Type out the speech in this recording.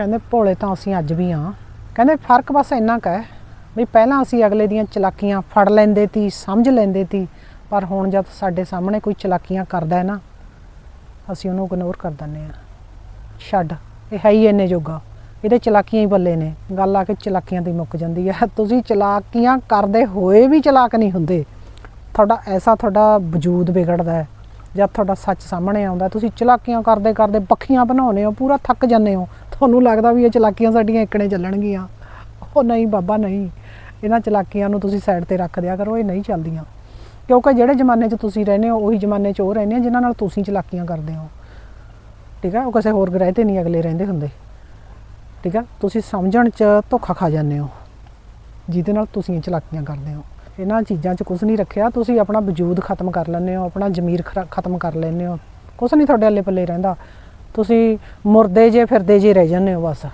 ਕਹਿੰਦੇ ਭੋਲੇ ਤਾਂ ਅਸੀਂ ਅੱਜ ਵੀ ਆ। ਕਹਿੰਦੇ ਫ਼ਰਕ ਬਸ ਇੰਨਾ ਕੁ ਹੈ ਵੀ ਪਹਿਲਾਂ ਅਸੀਂ ਅਗਲੇ ਦੀਆਂ ਚਲਾਕੀਆਂ ਫੜ ਲੈਂਦੇ ਤੀ, ਸਮਝ ਲੈਂਦੇ ਤੀ, ਪਰ ਹੁਣ ਜਦ ਸਾਡੇ ਸਾਹਮਣੇ ਕੋਈ ਚਲਾਕੀਆਂ ਕਰਦਾ ਹੈ ਨਾ, ਅਸੀਂ ਉਹਨੂੰ ਇਗਨੋਰ ਕਰ ਦਿੰਦੇ ਆ ਛੱਡ, ਇਹ ਹੈ ਹੀ ਇੰਨੇ ਜੋਗਾ। ਇਹਦੇ ਚਲਾਕੀਆਂ ਹੀ ਬੱਲੇ ਨੇ। ਗੱਲ ਆ ਕੇ ਚਲਾਕੀਆਂ ਦੀ ਮੁੱਕ ਜਾਂਦੀ ਹੈ। ਤੁਸੀਂ ਚਲਾਕੀਆਂ ਕਰਦੇ ਹੋਏ ਵੀ ਚਲਾਕ ਨਹੀਂ ਹੁੰਦੇ। ਤੁਹਾਡਾ ਐਸਾ ਤੁਹਾਡਾ ਵਜੂਦ ਵਿਗੜਦਾ ਹੈ। ਜਦ ਤੁਹਾਡਾ ਸੱਚ ਸਾਹਮਣੇ ਆਉਂਦਾ ਤੁਸੀਂ ਚਲਾਕੀਆਂ ਕਰਦੇ ਕਰਦੇ ਪੱਖੀਆਂ ਬਣਾਉਨੇ ਹੋ, ਪੂਰਾ ਥੱਕ ਜਾਂਦੇ ਹੋ। ਤੁਹਾਨੂੰ ਲੱਗਦਾ ਵੀ ਇਹ ਚਲਾਕੀਆਂ ਸਾਡੀਆਂ ਇਕਣੇ ਚੱਲਣਗੀਆਂ। ਉਹ ਨਹੀਂ ਬਾਬਾ, ਨਹੀਂ। ਇਹਨਾਂ ਚਲਾਕੀਆਂ ਨੂੰ ਤੁਸੀਂ ਸਾਈਡ ਤੇ ਰੱਖ ਦਿਆ ਕਰੋ, ਇਹ ਨਹੀਂ ਚੱਲਦੀਆਂ। ਕਿਉਂਕਿ ਜਿਹੜੇ ਜ਼ਮਾਨੇ 'ਚ ਤੁਸੀਂ ਰਹਿੰਦੇ ਹੋ, ਉਹੀ ਜ਼ਮਾਨੇ 'ਚ ਉਹ ਰਹਿੰਦੇ ਆ ਜਿਨ੍ਹਾਂ ਨਾਲ ਤੁਸੀਂ ਚਲਾਕੀਆਂ ਕਰਦੇ ਹੋ। ਠੀਕ ਹੈ ਉਹ ਕਿਸੇ ਹੋਰ ਗ੍ਰਹਿ ਤੇ ਨਹੀਂ ਅਗਲੇ ਰਹਿੰਦੇ ਹੁੰਦੇ। ਠੀਕ ਹੈ ਤੁਸੀਂ ਸਮਝਣ 'ਚ ਧੋਖਾ ਖਾ ਜਾਂਦੇ ਹੋ। ਜਿਹਦੇ ਨਾਲ ਤੁਸੀਂ ਚਲਾਕੀਆਂ ਕਰਦੇ ਹੋ। ਇਹਨਾਂ ਚੀਜ਼ਾਂ 'ਚ ਕੁਝ ਨਹੀਂ ਰੱਖਿਆ। ਤੁਸੀਂ ਆਪਣਾ ਵਜੂਦ ਖਤਮ ਕਰ ਲੈਂਦੇ ਹੋ, ਆਪਣਾ ਜ਼ਮੀਰ ਖਰਾ- ਖਤਮ ਕਰ ਲੈਂਦੇ ਹੋ। ਕੁਝ ਨਹੀਂ ਤੁਹਾਡੇ ਅੱਲੇ ਪੱਲੇ ਰਹਿੰਦਾ। ਤੁਸੀਂ ਮੁਰਦੇ ਜੇ ਫਿਰਦੇ ਜੇ ਰਹਿ ਜਾਂਦੇ ਹੋ ਬਸ।